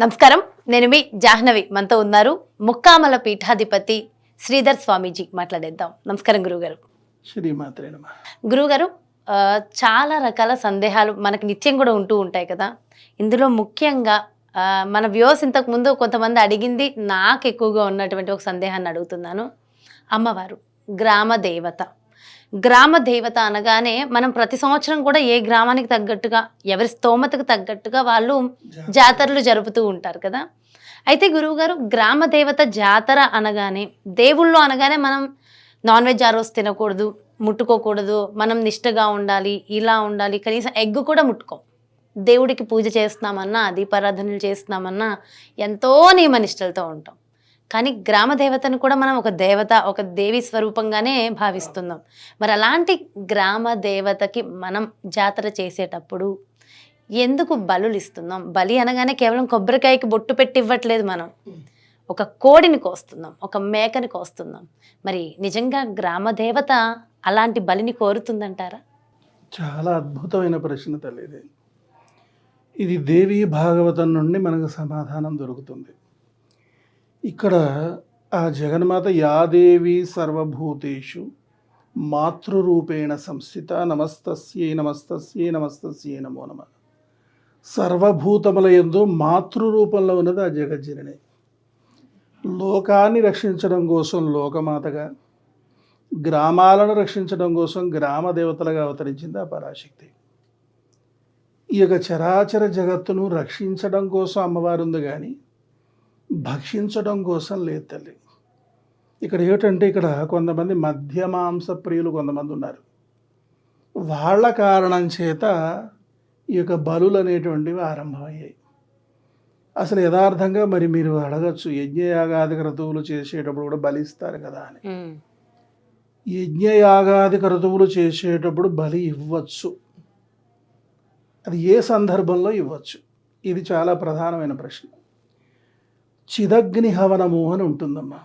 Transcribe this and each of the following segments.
నమస్కారం. నేను మీ జాహ్నవి. మనతో ఉన్నారు ముక్కామల పీఠాధిపతి శ్రీధర్ స్వామీజీ. మాట్లాడేద్దాం. నమస్కారం గురుగారు. శ్రీమాత్రే గురుగారు చాలా రకాల సందేహాలు మనకి నిత్యం కూడా ఉంటూ ఉంటాయి కదా. ఇందులో ముఖ్యంగా మన వ్యూస్ ఇంతకు ముందు కొంతమంది అడిగింది నాకు ఎక్కువగా ఉన్నటువంటి ఒక సందేహాన్ని అడుగుతున్నాను. అమ్మవారు గ్రామ దేవత. గ్రామ దేవత అనగానే మనం ప్రతి సంవత్సరం కూడా ఏ గ్రామానికి తగ్గట్టుగా ఎవరి స్తోమతకు తగ్గట్టుగా వాళ్ళు జాతరలు. జరుపుతూ ఉంటారు కదా. అయితే గురువుగారు గ్రామ దేవత జాతర అనగానే దేవుళ్ళు అనగానే మనం నాన్ వెజ్ ఆ రోజు తినకూడదు ముట్టుకోకూడదు మనం నిష్టగా ఉండాలి ఇలా ఉండాలి కనీసం ఎగ్ కూడా ముట్టుకోం. దేవుడికి పూజ చేస్తున్నామన్నా దీపారాధనలు చేస్తున్నామన్నా ఎంతో నియమ నిష్టలతో ఉంటాం. కానీ గ్రామ దేవతను కూడా మనం ఒక దేవత ఒక దేవి స్వరూపంగానే భావిస్తున్నాం. మరి అలాంటి గ్రామ దేవతకి మనం జాతర చేసేటప్పుడు ఎందుకు బలులు ఇస్తున్నాం? బలి అనగానే కేవలం కొబ్బరికాయకి బొట్టు పెట్టి ఇవ్వట్లేదు మనం. ఒక కోడిని కోస్తున్నాం ఒక మేకని కోస్తున్నాం. మరి నిజంగా గ్రామ దేవత అలాంటి బలిని కోరుతుందంటారా? చాలా అద్భుతమైన ప్రశ్న తల్లి ఇది. ఇది దేవి భాగవతం నుండి మనకు సమాధానం దొరుకుతుంది. ఇక్కడ ఆ జగన్మాత యాదేవి సర్వభూతేషు మాతృరూపేణ సంస్థిత నమస్తస్యే నమస్తస్యే నమస్తస్యే నమో నమ. సర్వభూతముల ఎందు మాతృరూపంలో ఉన్నది ఆ జగజ్జనని. లోకాన్ని రక్షించడం కోసం లోకమాతగా గ్రామాలను రక్షించడం కోసం గ్రామ దేవతలుగా అవతరించింది ఆ పరాశక్తి. ఈ యొక్క చరాచర జగత్తును రక్షించడం కోసం అమ్మవారు ఉంది కానీ భక్షించడం కోసం లేదు తల్లి. ఇక్కడ ఏమిటంటే ఇక్కడ కొంతమంది మధ్యమాంస ప్రియులు కొంతమంది ఉన్నారు. వాళ్ళ కారణం చేత ఈ యొక్క బలులు అనేటువంటివి ఆరంభమయ్యాయి. అసలు యథార్థంగా మరి మీరు అడగచ్చు యజ్ఞయాగాది క్రతువులు చేసేటప్పుడు కూడా బలిస్తారు కదా అని. యజ్ఞయాగాది క్రతువులు చేసేటప్పుడు బలి ఇవ్వచ్చు. అది ఏ సందర్భంలో ఇవ్వచ్చు? ఇది చాలా ప్రధానమైన ప్రశ్న. చిదగ్ని హవనము అని ఉంటుందమ్మా.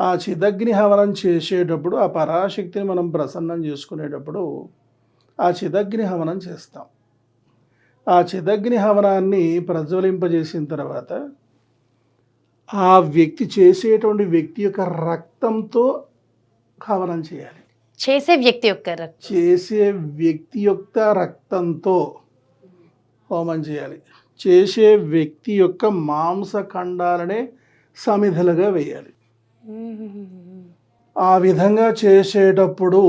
ఆ చిదగ్ని హవనం చేసేటప్పుడు ఆ పరాశక్తిని మనం ప్రసన్నం చేసుకునేటప్పుడు ఆ చిదగ్ని హవనం చేస్తాం. ఆ చిదగ్ని హవనాన్ని ప్రజ్వలింపజేసిన తర్వాత ఆ వ్యక్తి చేసేటువంటి వ్యక్తి యొక్క రక్తంతో హవనం చేయాలి. చేసే వ్యక్తి యొక్క చేసే వ్యక్తి యొక్క రక్తంతో హోమం చేయాలి. చేసే వ్యక్తి యొక్క మాంసఖండాలనే సమిధలుగా వేయాలి. ఆ విధంగా చేసేటప్పుడు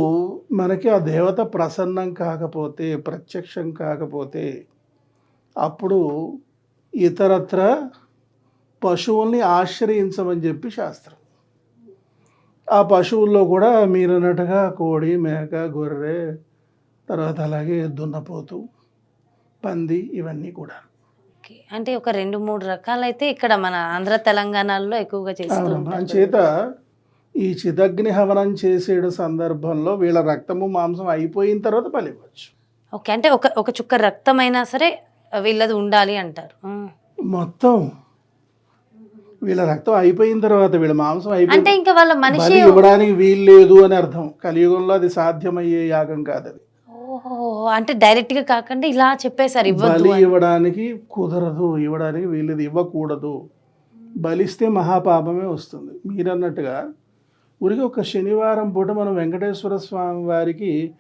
మనకి ఆ దేవత ప్రసన్నం కాకపోతే ప్రత్యక్షం కాకపోతే అప్పుడు ఇతరత్ర పశువుల్ని ఆశ్రయించమని చెప్పి శాస్త్రం. ఆ పశువుల్లో కూడా మీరు అన్నట్టుగా కోడి మేక గొర్రె తర్వాత అలాగే దున్నపోతు పంది ఇవన్నీ కూడా. ఓకే. అంటే ఒక రెండు మూడు రకాలైతే ఇక్కడ మన ఆంధ్ర తెలంగాణలో ఎక్కువగా చేస్తూ అంచేత ఈ చిదగ్ని హవనం చేసేడు సందర్భంలో వీళ్ళ రక్తము మాంసం అయిపోయిన తర్వాత బలివ్వచ్చు ఓకే. అంటే ఒక ఒక చుక్క రక్తం అయినా సరే వీళ్ళది ఉండాలి అంటారు. మొత్తం వీళ్ళ రక్తం అయిపోయిన తర్వాత వీళ్ళ మాంసం అంటే అయిపోయింది ఇంకా వాళ్ళ మనిషి ఇవ్వడానికి వీలు లేదు అని అర్థం. కలియుగంలో అది సాధ్యమయ్యే యాగం కాదు అది ఓహో. అంటే డైరెక్ట్గా కాకుండా ఇలా చెప్పేశారు ఇవ్వద్దు బలి. ఇవ్వడానికి కుదరదు ఇవ్వడానికి వీళ్ళది ఇవ్వకూడదు. బలిస్తే మహాపాపమే వస్తుంది. మీరన్నట్టుగా ఊరికి ఒక శనివారం పూట మనం వెంకటేశ్వర స్వామి వారికి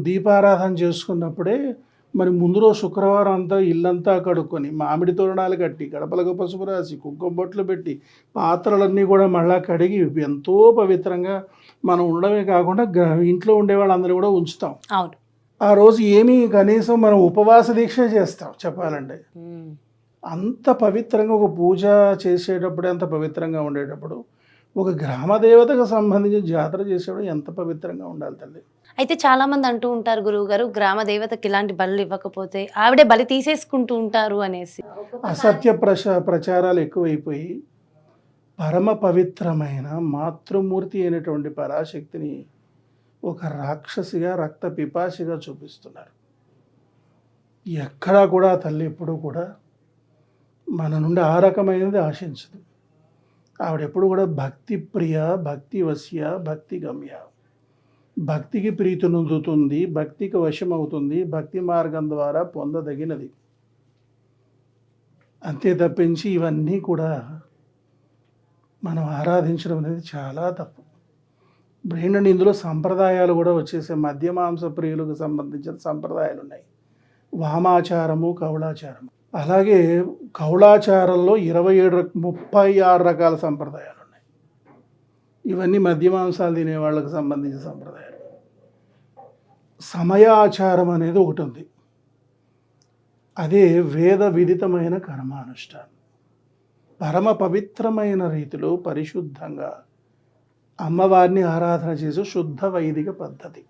దీపారాధన చేసుకున్నప్పుడే మరి ముందు రోజు శుక్రవారం అంతా ఇల్లంతా కడుక్కొని మామిడి తోరణాలు కట్టి గడపలకు పసుపు రాసి కుంకుమ బొట్లు పెట్టి పాత్రలన్నీ కూడా మళ్ళా కడిగి ఎంతో పవిత్రంగా మనం ఉండడమే కాకుండా ఇంట్లో ఉండే వాళ్ళందరూ కూడా ఉంచుతాం. అవును. ఆ రోజు ఏమీ కనీసం మనం ఉపవాస దీక్ష చేస్తాం చెప్పాలంటే. అంత పవిత్రంగా ఒక పూజ చేసేటప్పుడు అంత పవిత్రంగా ఉండేటప్పుడు ఒక గ్రామ దేవతకు సంబంధించిన జాతర చేసేటప్పుడు ఎంత పవిత్రంగా ఉండాలి తల్లి? అయితే చాలా మంది అంటూ ఉంటారు గురువు గారు గ్రామ దేవతకి ఇలాంటి బలు ఇవ్వకపోతే ఆవిడే బలి తీసేసుకుంటూ ఉంటారు అనేసి. అసత్య ప్రచ ప్రచారాలు ఎక్కువైపోయి పరమ పవిత్రమైన మాతృమూర్తి అయినటువంటి పరాశక్తిని ఒక రాక్షసిగా రక్త పిపాసిగా చూపిస్తున్నారు. ఎక్కడా కూడా తల్లి ఎప్పుడూ కూడా మన నుండి ఆ రకమైనది ఆశించదు. ఆవిడెప్పుడు కూడా భక్తి ప్రియ భక్తి వశ్య భక్తి గమ్య. భక్తికి ప్రీతి నొందుతుంది భక్తికి వశమవుతుంది భక్తి మార్గం ద్వారా పొందదగినది. అంతే తప్పించి ఇవన్నీ కూడా మనం ఆరాధించడం అనేది చాలా తప్పు. ఇప్పుడు ఏంటంటే ఇందులో సంప్రదాయాలు కూడా వచ్చేసే మధ్య మాంస ప్రియులకు సంబంధించిన సంప్రదాయాలు ఉన్నాయి. వామాచారము కౌళాచారము అలాగే కౌళాచారంలో ఇరవై ఏడు ముప్పై ఆరు రకాల సంప్రదాయాలు ఉన్నాయి. ఇవన్నీ మధ్య మాంసాలు తినే వాళ్ళకి సంబంధించిన సంప్రదాయాలు. సమయాచారం అనేది ఒకటి ఉంది. అదే వేద విదితమైన కర్మానుష్ఠానం. పరమ పవిత్రమైన రీతిలో పరిశుద్ధంగా అమ్మవారిని ఆరాధన చేసే శుద్ధ వైదిక పద్ధతి.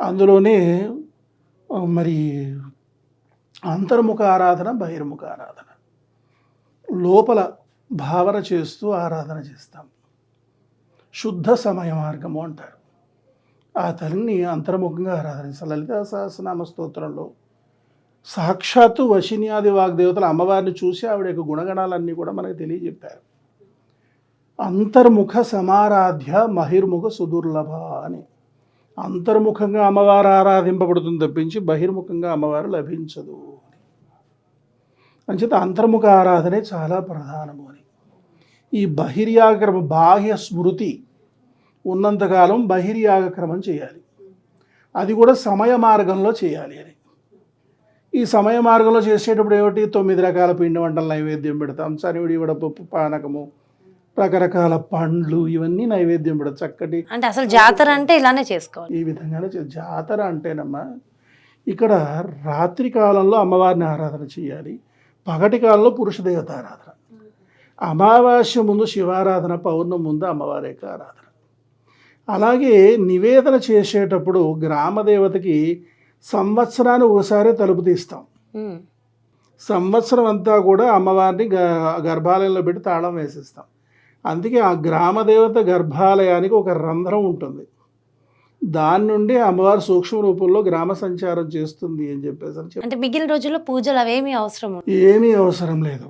అందులోనే మరి అంతర్ముఖ ఆరాధన బహిర్ముఖ ఆరాధన. లోపల భావన చేస్తూ ఆరాధన చేస్తాం. శుద్ధ సమయ మార్గము అంటారు. ఆ తల్లిని అంతర్ముఖంగా ఆరాధనిస్తాం లలిత సహస్రనామ స్తోత్రంలో సాక్షాత్తు వశిన్యాది వాగ్దేవతల అమ్మవారిని చూసి ఆవిడ యొక్క గుణగణాలన్నీ కూడా మనకు తెలియజెప్పారు. అంతర్ముఖ సమారాధ్య మహిర్ముఖ సుదుర్లభ అని. అంతర్ముఖంగా అమ్మవారు ఆరాధింపబడుతుంది తప్పించి బహిర్ముఖంగా అమ్మవారు లభించదు అంచేత అంతర్ముఖ ఆరాధనే చాలా ప్రధానము అని. ఈ బహిర్యాగక్రమ బాహ్య స్మృతి ఉన్నంతకాలం బహిర్యాగక్రమం చేయాలి. అది కూడా సమయ మార్గంలో చేయాలి అని. ఈ సమయ మార్గంలో చేసేటప్పుడు ఏమిటి? తొమ్మిది రకాల పిండి వంటలు నైవేద్యం పెడతాం. చనివిడి వడపప్పు పానకము రకరకాల పండ్లు ఇవన్నీ నైవేద్యం పెడతాం. చక్కటి అంటే అసలు జాతర అంటే ఇలానే చేసుకోవాలి. ఈ విధంగానే జాతర అంటేనమ్మా ఇక్కడ రాత్రి కాలంలో అమ్మవారిని ఆరాధన చేయాలి. పగటి కాలంలో పురుష దేవత ఆరాధన. అమావాస్య ముందు శివారాధన పౌర్ణమి ముందు అమ్మవారి యొక్క ఆరాధన. అలాగే నివేదన చేసేటప్పుడు గ్రామ దేవతకి సంవత్సరాన్ని ఒకసారి తలుపు తీస్తాం. సంవత్సరం అంతా కూడా అమ్మవారిని గ- గర్భాలయంలో పెట్టి తాళం వేసిస్తాం. అందుకే ఆ గ్రామ దేవత గర్భాలయానికి ఒక రంధ్రం ఉంటుంది. దాని నుండి అమ్మవారు సూక్ష్మ రూపంలో గ్రామ సంచారం చేస్తుంది అని చెప్పేసి అంటే మిగిలిన రోజుల్లో పూజలు అవేమీ అవసరం. ఏమీ అవసరం లేదు.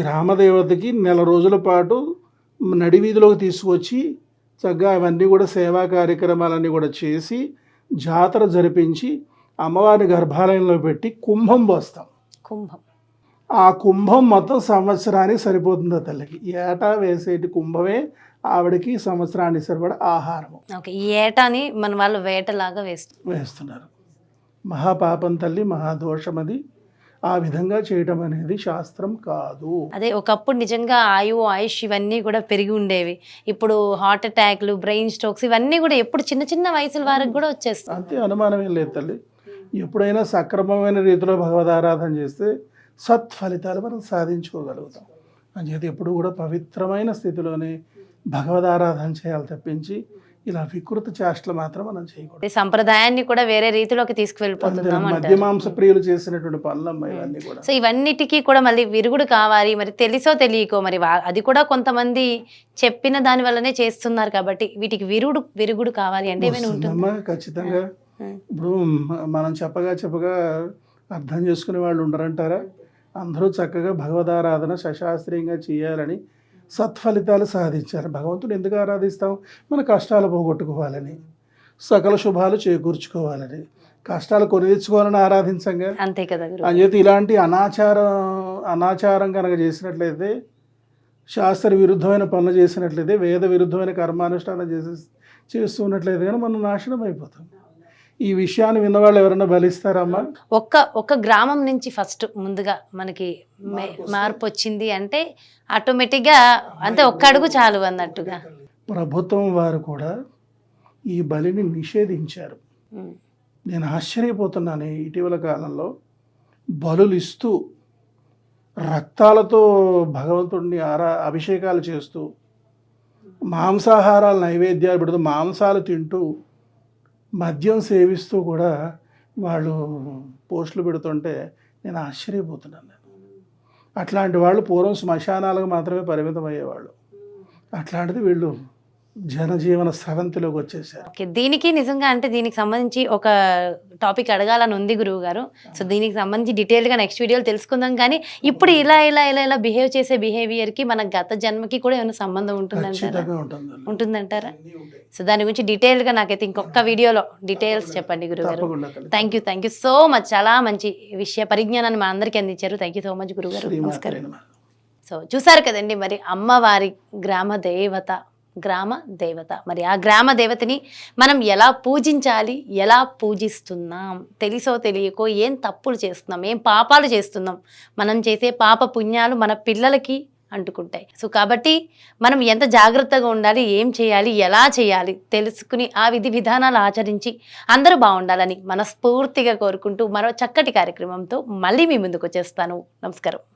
గ్రామ దేవతకి నెల రోజుల పాటు నడివీధిలోకి తీసుకొచ్చి చక్కగా అవన్నీ కూడా సేవా కార్యక్రమాలన్నీ కూడా చేసి జాతర జరిపించి అమ్మవారిని గర్భాలయంలో పెట్టి కుంభం పోస్తాం. కుంభం. ఆ కుంభం మొత్తం సంవత్సరానికి సరిపోతుంది తల్లికి? ఏటా వేసేటి కుంభమే ఆవిడకి సంవత్సరానికి సరిపడ ఆహారము. ఓకే ఈ ఏటాని మన వాళ్ళు వేటలాగా వేస్తారు. వేస్తున్నారు. మహాపాపం తల్లి మహాదోషం అది ఆ విధంగా చేయటం అనేది శాస్త్రం కాదు. అదే ఒకప్పుడు నిజంగా ఆయువు ఆయుష్ ఇవన్నీ కూడా పెరిగి ఉండేవి. ఇప్పుడు హార్ట్ అటాక్లు బ్రెయిన్ స్ట్రోక్స్ ఇవన్నీ కూడా ఎప్పుడు చిన్న చిన్న వయసుల వారికి కూడా వచ్చేస్తాయి అంతే అనుమానమే లేదు తల్లి. ఎప్పుడైనా సక్రమమైన రీతిలో భగవదారాధన చేస్తే సత్ఫలితాలు మనం సాధించుకోగలుగుతాం. అంచేది ఎప్పుడు కూడా పవిత్రమైన స్థితిలోనే భగవదారాధన చేయాలి తప్పించి ఇలా వికృత చేష్టలు మాత్రం మనం చేయకూడదు. సంప్రదాయాన్ని కూడా వేరే రీతిలోకి తీసుకువెళ్ళిపోతున్నాం మధ్య అంటారు. మాంస ప్రియులు చేసినటువంటి పనులమ్మ ఇవన్నీ కూడా. సో ఇవన్నిటికీ కూడా మళ్ళీ విరుగుడు కావాలి. మరి తెలుసో తెలియకో మరి అది కూడా కొంతమంది చెప్పిన దాని వల్లనే చేస్తున్నారు కాబట్టి వీటికి విరుగుడు విరుగుడు కావాలి అంటే ఏమైనా ఖచ్చితంగా. ఇప్పుడు మనం చెప్పగా చెప్పగా అర్థం చేసుకునే వాళ్ళు ఉండరంటారా? అందరూ చక్కగా భగవదారాధన సశాస్త్రీయంగా చేయాలని సత్ఫలితాలు సాధించారు భగవంతుడు ఎందుకు ఆరాధిస్తాం? మన కష్టాలు పోగొట్టుకోవాలని సకల శుభాలు చేకూర్చుకోవాలని. కష్టాలు కొని తెచ్చుకోవాలని ఆరాధించంగా అంతే కదా గురు అంచేత ఇలాంటి అనాచారం అనాచారం కనుక చేసినట్లయితే శాస్త్ర విరుద్ధమైన పనులు చేసినట్లయితే వేద విరుద్ధమైన కర్మానుష్ఠానం చేసి చేస్తున్నట్లయితే కానీ మనం నాశనం అయిపోతాం. ఈ విషయాన్ని విన్నవాళ్ళు ఎవరైనా బలిస్తారమ్మా? ఒక్క ఒక్క గ్రామం నుంచి ఫస్ట్ ముందుగా మనకి మార్పు వచ్చింది అంటే ఆటోమేటిక్గా అంటే ఒక్క అడుగు చాలు అన్నట్టుగా. ప్రభుత్వం వారు కూడా ఈ బలిని నిషేధించారు. నేను ఆశ్చర్యపోతున్నాను ఇటీవల కాలంలో బలులు ఇస్తూ రక్తాలతో భగవంతుడిని ఆరా అభిషేకాలు చేస్తూ మాంసాహారాలు నైవేద్యాలు పెడుతూ మాంసాలు తింటూ మద్యం సేవిస్తూ కూడా వాళ్ళు పోస్టులు పెడుతుంటే నేను ఆశ్చర్యపోతున్నాను నేను. అట్లాంటి వాళ్ళు పూర్వం శ్మశానాలకు మాత్రమే పరిమితం అయ్యేవాళ్ళు అట్లాంటిది వీళ్ళు జనజీవన స్రవంతిలోకి వచ్చేసారు. ఓకే దీనికి నిజంగా అంటే దీనికి సంబంధించి ఒక టాపిక్ అడగాలని ఉంది గురువు గారు. సో దీనికి సంబంధించి డీటెయిల్గా నెక్స్ట్ వీడియోలో తెలుసుకుందాం. కానీ ఇప్పుడు ఇలా ఇలా ఇలా ఇలా బిహేవ్ చేసే బిహేవియర్కి మన గత జన్మకి కూడా ఏమైనా సంబంధం ఉంటుందంటారా? ఉంటుందంటారా. సో దాని గురించి డీటెయిల్గా నాకైతే ఇంకొక వీడియోలో డీటెయిల్స్ చెప్పండి గురుగారు తప్పకుండా తల్లి. Thank you thank you so much చాలా మంచి విషయ పరిజ్ఞానాన్ని మా అందరికీ అందించారు. థ్యాంక్ యూ సో మచ్ గురుగారు శ్రీమాత్రే నమస్కారం. నమః. సో చూసారు కదండి మరి అమ్మవారి గ్రామ దేవత గ్రామ దేవత. మరి ఆ గ్రామ దేవతని మనం ఎలా పూజించాలి? ఎలా పూజిస్తున్నాం? తెలిసో తెలియకో ఏం తప్పులు చేస్తున్నాం? ఏం పాపాలు చేస్తున్నాం? మనం చేసే పాప పుణ్యాలు మన పిల్లలకి అంటుకుంటాయి. సో కాబట్టి మనం ఎంత జాగ్రత్తగా ఉండాలి? ఏం చేయాలి? ఎలా చేయాలి? తెలుసుకుని ఆ విధి విధానాలు ఆచరించి అందరూ బాగుండాలని మనస్ఫూర్తిగా కోరుకుంటూ మరో చక్కటి కార్యక్రమంతో మళ్ళీ మీ ముందుకు వచ్చేస్తాను. నమస్కారం.